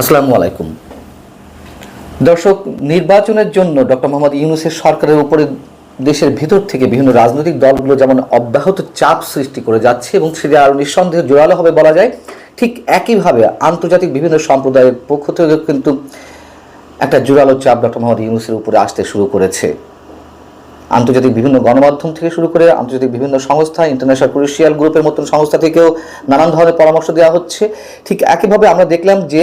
আসসালামু আলাইকুম। দর্শক, নির্বাচনের জন্য ডক্টর মোহাম্মদ ইউনুসের সরকারের উপরে দেশের ভিতর থেকে বিভিন্ন রাজনৈতিক দলগুলো যেমন অব্যাহত চাপ সৃষ্টি করে যাচ্ছে এবং সেটা আরও নিঃসন্দেহে জোরালো হবে বলা যায়, ঠিক একইভাবে আন্তর্জাতিক বিভিন্ন সম্প্রদায়ের পক্ষ থেকে কিন্তু একটা জোরালো চাপ ডক্টর মোহাম্মদ ইউনুসের উপরে আসতে শুরু করেছে। আন্তর্জাতিক বিভিন্ন গণমাধ্যম থেকে শুরু করে আন্তর্জাতিক বিভিন্ন সংস্থা, ইন্টারন্যাশনাল ক্রুশিয়াল গ্রুপের মতন সংস্থা থেকেও নানান ধরনের পরামর্শ দেওয়া হচ্ছে। ঠিক একইভাবে আমরা দেখলাম যে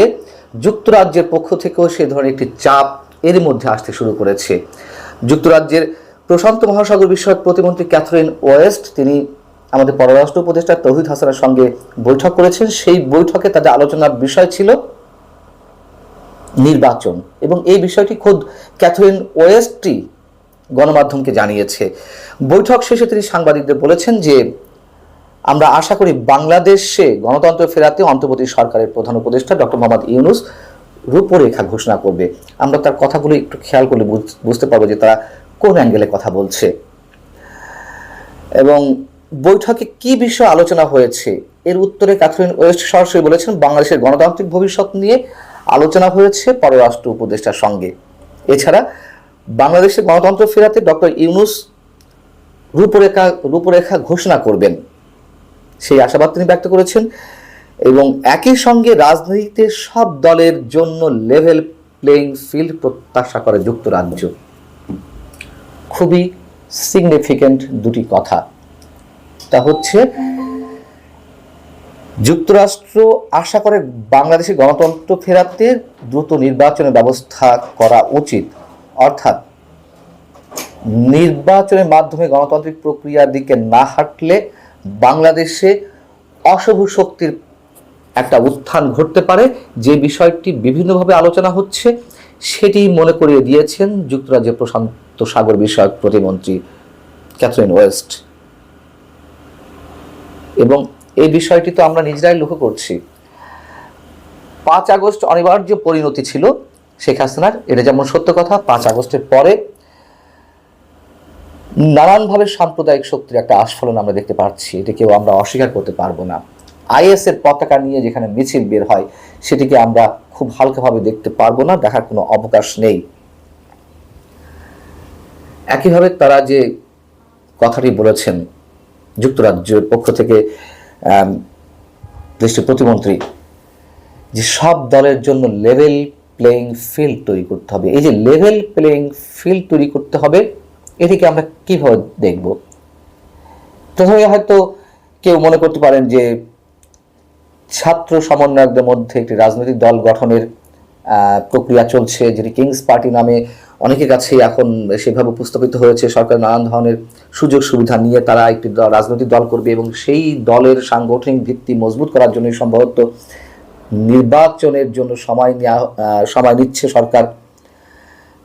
যুক্তরাজ্যের পক্ষ থেকেও সে ধরনের একটি চাপ এর মধ্যে আসতে শুরু করেছে। যুক্তরাজ্যের প্রশান্ত মহাসাগর বিষয়ক প্রতিমন্ত্রী ক্যাথরিন ওয়েস্ট, তিনি আমাদের পররাষ্ট্র উপদেষ্টা তৌহিদ হাসানের সঙ্গে বৈঠক করেছেন। সেই বৈঠকে তাদের আলোচনার বিষয় ছিল নির্বাচন এবং এই বিষয়টি খোদ ক্যাথরিন ওয়েস্টই গণমাধ্যমকে জানিয়েছে। বৈঠক শেষে তিনি সাংবাদিকদের বলেছেন যে আমরা আশা করি বাংলাদেশে গণতন্ত্র ফেরাতে অন্তর্বর্তী সরকারের প্রধান উপদেষ্টা ডক্টর মোহাম্মদ ইউনুস রূপরেখা ঘোষণা করবে। আমরা তার কথাগুলো একটু খেয়াল করলে বুঝ- বুঝতে পারব যে তারা কোন অ্যাঙ্গেলে কথা বলছে। এবং বৈঠকে কি বিষয় আলোচনা হয়েছে? এর উত্তরে ক্যাথরিন ওয়েস্ট সরাসরি বলেছেন, বাংলাদেশের গণতান্ত্রিক ভবিষ্যৎ নিয়ে আলোচনা হয়েছে পররাষ্ট্র উপদেষ্টার সঙ্গে। এছাড়া বাংলাদেশের গণতন্ত্র ফেরাতে ডক্টর ইউনুস রূপরেখা রূপরেখা ঘোষণা করবেন। সেই আশাবাদ তিনি ব্যক্ত করেছেন এবং একই সঙ্গে রাজনীতিতে সব দলের জন্য লেভেল প্লেইং ফিল্ড প্রত্যাশা করে যুক্তরাজ্য। খুবই সিগনিফিক্যান্ট দুটি কথা। তা হচ্ছে, যুক্তরাষ্ট্র আশা করে বাংলাদেশে গণতন্ত্র ফেরাতে দ্রুত নির্বাচনের ব্যবস্থা করা উচিত। অর্থাৎ, নির্বাচনের মাধ্যমে গণতান্ত্রিক প্রক্রিয়ার দিকে না হাঁটলে বাংলাদেশে অশুভ শক্তির একটা উত্থান ঘটতে পারে। যে বিষয়টি বিভিন্নভাবে আলোচনা হচ্ছে, সেটি মনে করিয়ে দিয়েছেন যুক্তরাজ্যের প্রশান্ত সাগর বিষয়ক প্রতিমন্ত্রী ক্যাথরিন ওয়েস্ট। এবং এই বিষয়টি তো আমরা নিজেরাই লক্ষ্য করছি। পাঁচ আগস্ট অনিবার্য পরিণতি ছিল শেখ হাসিনার, এটা যেমন সত্য কথা, পাঁচ আগস্টের পরে নানানভাবে সাম্প্রদায়িক শক্তির একটা আস্ফলন আমরা দেখতে পাচ্ছি। এটা কেউ আমরা অস্বীকার করতে পারব না। আইএস এর পতাকা নিয়ে যেখানে মিছিল বের হয়, সেটিকে আমরা খুব হালকাভাবে দেখতে পারব না, দেখার কোনো অবকাশ নেই। একইভাবে তারা যে কথাটি বলেছেন, যুক্তরাজ্যের পক্ষ থেকে দেশটির প্রতিমন্ত্রী, যে সব দলের জন্য লেভেল প্লেইং ফিল্ড তৈরি করতে হবে। এই যে লেভেল প্লেইং ফিল্ড তৈরি করতে হবে এটিকে আমরা কীভাবে দেখব? প্রথমে হয়তো কেউ মনে করতে পারেন যে ছাত্র সমন্বয়কদের মধ্যে একটি রাজনৈতিক দল গঠনের প্রক্রিয়া চলছে, যেটি কিংস পার্টি নামে অনেকের কাছে এখন সেভাবে উপস্থাপিত হয়েছে। সরকার নানান ধরনের সুযোগ সুবিধা নিয়ে তারা একটি রাজনৈতিক দল করবে এবং সেই দলের সাংগঠনিক ভিত্তি মজবুত করার জন্য সম্ভবত নির্বাচনের জন্য সময় নেওয়া সময় নিচ্ছে সরকার।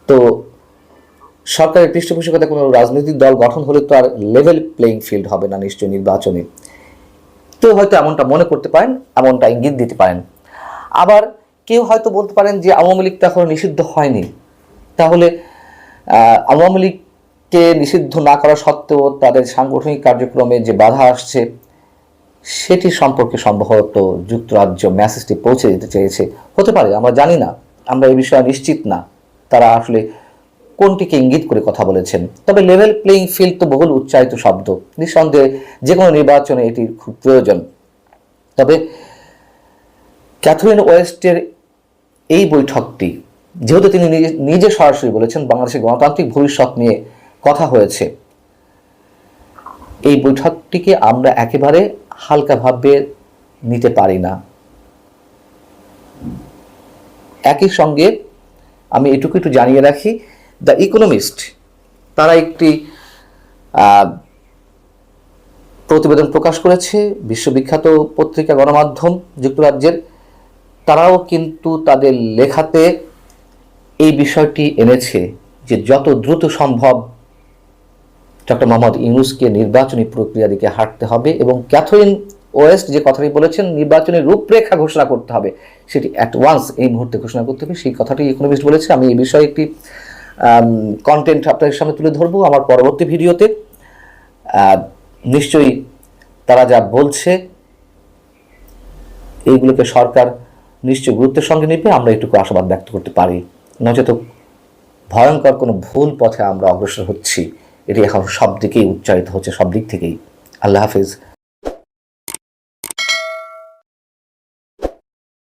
তো সরকারের পৃষ্ঠপোষকতা কোনো রাজনৈতিক দল গঠন হলে তো আর লেভেল প্লেইং ফিল্ড হবে না নিশ্চয়ই নির্বাচনে। কেউ হয়তো এমনটা মনে করতে পারেন, এমনটা ইঙ্গিত দিতে পারেন। আবার কেউ হয়তো বলতে পারেন যে আওয়ামী লীগ তো এখনও নিষিদ্ধ হয়নি। তাহলে আওয়ামী লীগকে নিষিদ্ধ না করা সত্ত্বেও তাদের সাংগঠনিক কার্যক্রমে যে বাধা আসছে, সেটি সম্পর্কে সম্ভবত যুক্তরাজ্য মেসেজটি পৌঁছে দিতে চেয়েছে। হতে পারে, আমরা জানি না। আমরা এই বিষয়ে নিশ্চিত না। তারা আসলে কোনটিকে ইঙ্গিত করে কথা বলেছেন? তবে লেভেল প্লেইং ফিল্ড তো বহুল উচ্চারিত শব্দ। নিঃসন্দেহে যে কোনো নির্বাচনে এটির খুব প্রয়োজন। তবে ক্যাথরিন ওয়েস্টের এই বৈঠকটি, যেহেতু তিনি নিজে- সরাসরি বলেছেন বাংলাদেশের গণতান্ত্রিক ভবিষ্যৎ নিয়ে কথা হয়েছে, এই বৈঠকটিকে আমরা একেবারে হালকাভাবে নিতে পারি না। একই সঙ্গে আমি এটুকু একটু জানিয়ে রাখি দ্য ইকোনমিস্ট, তারা একটি প্রতিবেদন প্রকাশ করেছে, বিশ্ববিখ্যাত পত্রিকা গণমাধ্যম যুক্তরাজ্যের। তারাও কিন্তু তাদের লেখাতে এই বিষয়টি এনেছে যে যত দ্রুত সম্ভব ডক্টর মোহাম্মদ ইউনুসকে নির্বাচনী প্রক্রিয়া দিকে হাঁটতে হবে এবং ক্যাথরিন ওয়েস্ট যে কথাটি বলেছেন নির্বাচনের রূপরেখা ঘোষণা করতে হবে, সেটি অ্যাট ওয়ান্স এই মুহূর্তে ঘোষণা করতে হবে। সেই কথাটি ইকোনমিস্ট বলেছে। আমি এই বিষয়ে একটি কন্টেন্ট আপনাদের সামনে তুলে ধরবো আমার পরবর্তী ভিডিওতে। নিশ্চয়ই তারা যা বলছে, এইগুলোকে সরকার নিশ্চয় গুরুত্বের সঙ্গে নিবে, আমরা একটু আশাবাদ ব্যক্ত করতে পারি। নচেত ভয়ঙ্কর কোনো ভুল পথে আমরা অগ্রসর হচ্ছি, এটি এখন সব দিকেই উচ্চারিত হচ্ছে সব দিক থেকেই। আল্লাহ হাফিজ।